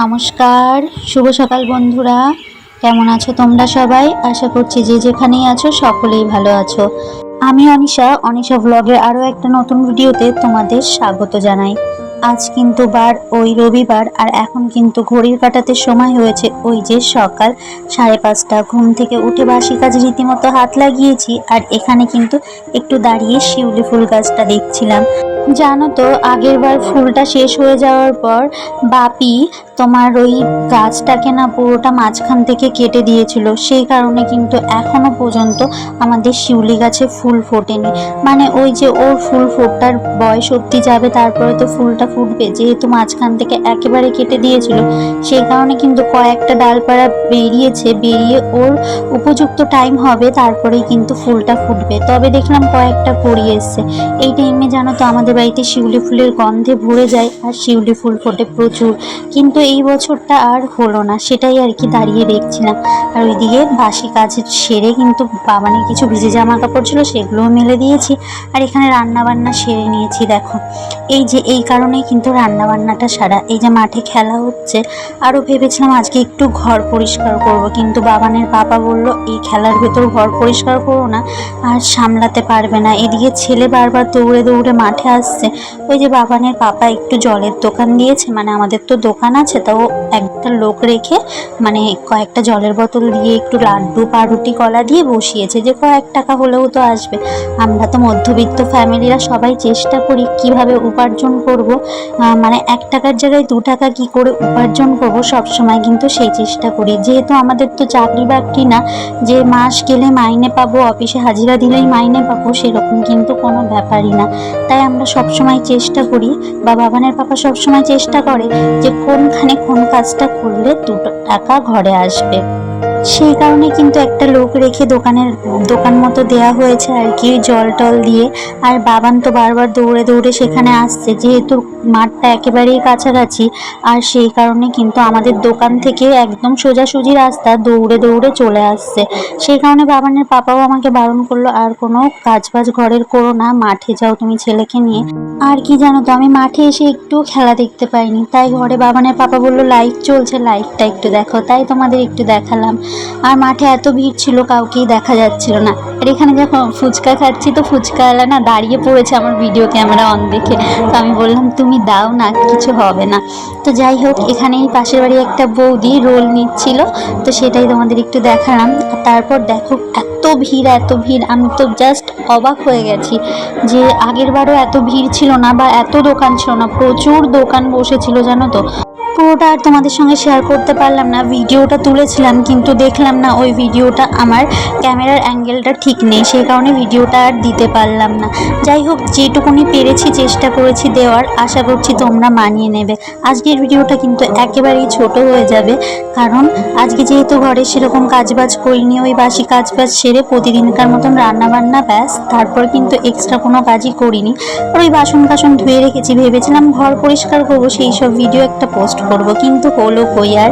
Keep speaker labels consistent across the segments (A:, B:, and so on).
A: নমস্কার, শুভ সকাল বন্ধুরা। কেমন আছো তোমরা সবাই? আশা করছি যে যেখানেই আছো সকলেই ভালো আছো। আমি অনিশা অনিশা ব্লগের আরও একটা নতুন ভিডিওতে তোমাদের স্বাগত জানাই। আজ কিন্তু বার, ওই রবিবার, আর এখন কিন্তু ঘড়ির কাটাতে সময় হয়েছে। ওই যে সকাল, সাড়ে পাঁচটা, ঘুম থেকে উঠে বাসি কাজ রীতিমতো হাত লাগিয়েছি, আর এখানে কিন্তু একটু দাঁড়িয়ে শিউলি ফুল গাছটা দেখছিলাম। জানো তো, আগের বার ফুলটা শেষ হয়ে যাওয়ার পর বাপি তোমার ওই গাছটাকে না পুরোটা মাঝখান থেকে কেটে দিয়েছিল। সেই কারণে কিন্তু এখনও পর্যন্ত আমাদের শিউলি গাছে ফুল ফোটেনি। মানে ওই যে ওর ফুল ফোটার বয়স অব্দি যাবে, তারপরে তো ফুলটা ফুটবে যেহেতু মাঝখান থেকে একেবারে কেটে দিয়েছিল, সেই কারণে কিন্তু কয়েকটা ডালপাড়া বেরিয়েছে, বেরিয়ে ওর উপযুক্ত টাইম হবে, তারপরেই কিন্তু ফুলটা ফুটবে। তবে দেখলাম কয়েকটা করিয়ে এসছে। এই টাইমে জানো তো আমাদের বাড়িতে শিউলি ফুলের গন্ধে ভরে যায়, আর শিউলি ফুল ফোটে প্রচুর। কিন্তু এই বছরটা আর হলো না, সেটাই আর কি দাঁড়িয়ে দেখছিলাম আর ওইদিকে বাসি কাজ সেরে কিন্তু বাবানের কিছু ভিজে জামা কাপড় ছিল, সেগুলোও মেলে দিয়েছি। আর এখানে রান্না বান্না সেরে নিয়েছি, দেখো। এই যে, এই কারণেই কিন্তু রান্না বান্নাটা সারা এই যে মাঠে খেলা হচ্ছে আরও ভেবেছিলাম আজকে একটু ঘর পরিষ্কার করব, কিন্তু বাবানের পাপা বলল, এই খেলার ভেতর ঘর পরিষ্কার করো না, আর সামলাতে পারবে না। এদিকে ছেলে বারবার দৌড়ে দৌড়ে মাঠে আসছে। ওই যে বাবানের পাপা একটু জলের দোকান দিয়েছে মানে আমাদের তো দোকান আছে তাও একটা লোক রেখে মানে কয়েকটা জলের বোতল দিয়ে একটু লাড্ডু, পাউরুটি, কলা দিয়ে বসিয়েছে, যে কয়েক টাকা হলেও তো আসবে। আমরা তো মধ্যবিত্ত ফ্যামিলিরা সবাই চেষ্টা করি কীভাবে উপার্জন করব মানে এক টাকার জায়গায় দু টাকা কি করে উপার্জন করব সব সময় কিন্তু সেই চেষ্টা করি। যেহেতু আমাদের তো চাকরি বাকরি না, যে মাস গেলে মাইনে পাবো, অফিসে হাজিরা দিলেই মাইনে পাবো, সেরকম কিন্তু কোনো ব্যাপারই না। তাই আমরা সব সময় চেষ্টা করি, বা বাবানের পাপা সব সময় চেষ্টা করে যে কোনখানে কোন কাজটা করলে দুটো টাকা ঘরে আসবে। সেই কারণে কিন্তু একটা লোক রেখে দোকানের, দোকান মতো দেয়া হয়েছে আর কি, জল টল দিয়ে। আর বাবান তো বারবার দৌড়ে দৌড়ে সেখানে আসছে, যেহেতু মাঠটা একেবারেই কাছাকাছি, আর সেই কারণে কিন্তু আমাদের দোকান থেকে একদম সোজাসুজি রাস্তা দৌড়ে দৌড়ে চলে আসছে। সেই কারণে বাবানের পাপাও আমাকে বারণ করল, আর কোনো কাজ বাজ ঘরের করো না, মাঠে যাও তুমি ছেলেকে নিয়ে। আর কি জানো তো, আমি মাঠে এসে একটু খেলা দেখতে পাইনি। তাই ঘরে বাবানের পাপা বলল লাইভ চলছে লাইভটা একটু দেখো। তাই তোমাদের একটু দেখালাম। আর মাঠে এত ভিড় ছিল, কাউকেই দেখা যাচ্ছিল না। আর এখানে যখন ফুচকা খাচ্ছি তো ফুচকাওয়ালা না দাঁড়িয়ে পড়েছে আমার ভিডিও ক্যামেরা অন দেখে। তো আমি বললাম, তুমি দাও না, কিছু হবে না। তো যাই হোক, এখানেই পাশের বাড়ি একটা বৌদি রোল নিচ্ছিল। তো সেটাই তোমাদের একটু দেখালাম। তারপর দেখো, এত ভিড় এত ভিড়। আমি তো জাস্ট অবাক হয়ে গেছি যে আগের বারও এত ভিড় ছিল না বা এত দোকান ছিল না। প্রচুর দোকান বসেছিল, জানো তো। পুরোটা আর তোমাদের সঙ্গে শেয়ার করতে পারলাম না। ভিডিওটা তুলেছিলাম, কিন্তু দেখলাম না ওই ভিডিওটা আমার ক্যামেরার অ্যাঙ্গেলটা ঠিক নেই, সেই কারণে ভিডিওটা আর দিতে পারলাম না। যাই হোক, যেটুকুনি পেরেছি, চেষ্টা করেছি দেওয়ার, আশা করছি তোমরা মানিয়ে নেবে। আজকের ভিডিওটা কিন্তু একেবারেই ছোট হয়ে যাবে, কারণ আজকে যেহেতু ঘরে সেরকম কাজবাজ করিনি, ওই বাসি কাজবাজ সেরে প্রতিদিনকার মতন রান্না বান্না ব্যাস, তারপর কিন্তু এক্সট্রা কোনো কাজই করিনি। আর ওই বাসন কাসন ধুয়ে রেখেছি, ভেবেছিলাম ঘর পরিষ্কার করব, সেই সব ভিডিও একটা পোস্ট করব, কিন্তু হলো কই আর?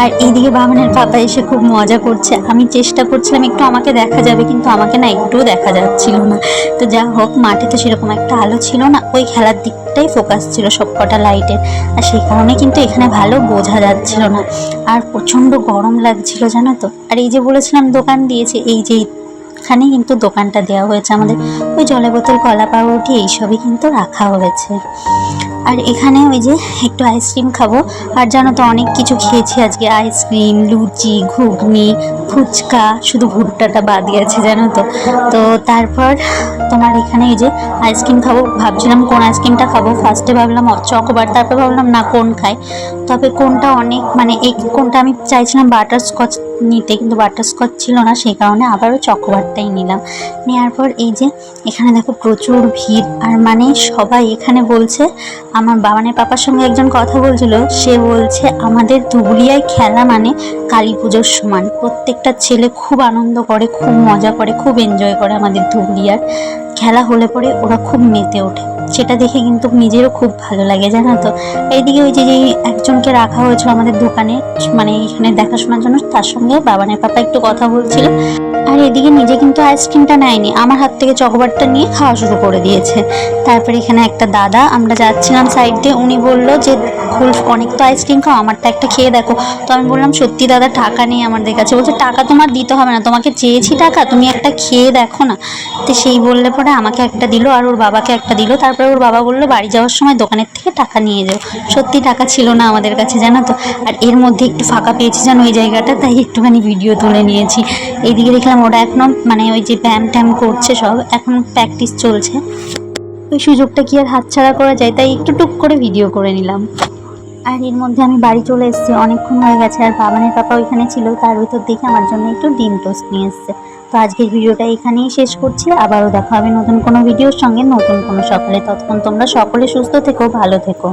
A: আর এইদিকে বাবানের পাপা এসে খুব মজা করছে। আমি চেষ্টা করছিলাম একটু আমাকে দেখা যাবে, কিন্তু আমাকে না একটুও দেখা যাচ্ছিল না। তো যা হোক মাঠে তো সেরকম একটা আলো ছিল না, ওই খেলার দিকটাই ফোকাস ছিল সব কটা লাইটের আর সেই কারণে কিন্তু এখানে ভালো বোঝা যাচ্ছিল না। আর প্রচণ্ড গরম লাগছিল, জানো তো? আর এই যে বলেছিলাম, দোকান দিয়েছে, এই যে এখানে কিন্তু দোকানটা দেওয়া হয়েছে আমাদের। ওই জলে বোতল, কলা পাউরুটি, এইসবই কিন্তু রাখা হয়েছে। আর এখানে ওই যে একটু আইসক্রিম খাব। আর জানো তো অনেক কিছু খেয়েছি আজকে। আইসক্রিম, লুচি, ঘুগনি, ফুচকা, শুধু ভুট্টাটা বাদ গেছে, জানো তো। তো তারপর তোমার এখানে এই যে আইসক্রিম খাব। ভাবছিলাম কোন আইসক্রিমটা খাব। ফার্স্টে ভাবলাম চকোবার, তারপর ভাবলাম না, কোন খাই? তবে কোনটা অনেক মানে এই কোনটা আমি চাইছিলাম বাটার স্কচ নিতে, কিন্তু বাটার স্কচ ছিল না সেই কারণে আবারও চকোবারটাই নিলাম। নেওয়ার পর এই যে, এখানে দেখো প্রচুর ভিড়, আর মানে সবাই এখানে বলছে, আমার বাবানের পাপার সঙ্গে একজন কথা বলছিল, সে বলছে, আমাদের ধুবুলিয়ায় খেলা মানে কালী পুজোর সমান। প্রত্যেকটা ছেলে খুব আনন্দ করে, খুব মজা করে, খুব এনজয় করে আমাদের ধুবুলিয়ার। খেলা হলে পরে ওরা খুব মেতে ওঠে। সেটা দেখে কিন্তু নিজেরও খুব ভালো লাগে, জানো তো? এইদিকে ওই যে যেই একজনকে রাখা হয়েছিল আমাদের দোকানে মানে এখানে দেখাশোনার জন্য, তার সঙ্গে বাবানের পাপা একটু কথা বলছিল। আর এদিকে নিজে কিন্তু আইসক্রিমটা নেয়নি, আমার হাত থেকে চকোবারটা নিয়ে খাওয়া শুরু করে দিয়েছে। তারপরে এখানে একটা দাদা, আমরা যাচ্ছিলাম সাইড দিয়ে, উনি বলল যে খুল অনেক তো আইসক্রিম খাও, আমারটা একটা খেয়ে দেখো। তো আমি বললাম, সত্যি দাদা, টাকা নেই আমাদের কাছে। বলছে, টাকা তোমার দিতে হবে না, তোমাকে চেয়েছি টাকা, তুমি একটা খেয়ে দেখো না। তো সেই বললে পরে আমাকে একটা দিল, আর ওর বাবাকে একটা দিল। তারপরে ওর বাবা বলল, বাড়ি যাওয়ার সময় দোকানের থেকে টাকা নিয়ে যাও। সত্যি টাকা ছিল না আমাদের কাছে, জানো তো? আর এর মধ্যে একটু ফাঁকা পেয়েছি, জানো ওই জায়গাটা? তাই একটুখানি ভিডিও তুলে নিয়েছি। এইদিকে দেখলাম ওরা এখনও মানে ওই যে ব্যায়াম ট্যাম করছে সব, এখন প্র্যাকটিস চলছে। ওই সুযোগটা কি আর হাতছাড়া করা যায়? তাই একটু টুক করে ভিডিও করে নিলাম। আর এর মধ্যে আমি বাড়ি চলে এসেছি, অনেকক্ষণ হয়ে গেছে আর বাবানের পাপা ওইখানে ছিল, তার ভিতর দেখে আমার জন্য একটু ডিম টোস্ট নিয়ে এসছে। তো আজকের ভিডিওটা এখানেই শেষ করছি, আবারও দেখা হবে নতুন কোনো ভিডিওর সঙ্গে, নতুন কোনো সকালে। ততক্ষণ তোমরা সকলে সুস্থ থেকো, ভালো থেকো।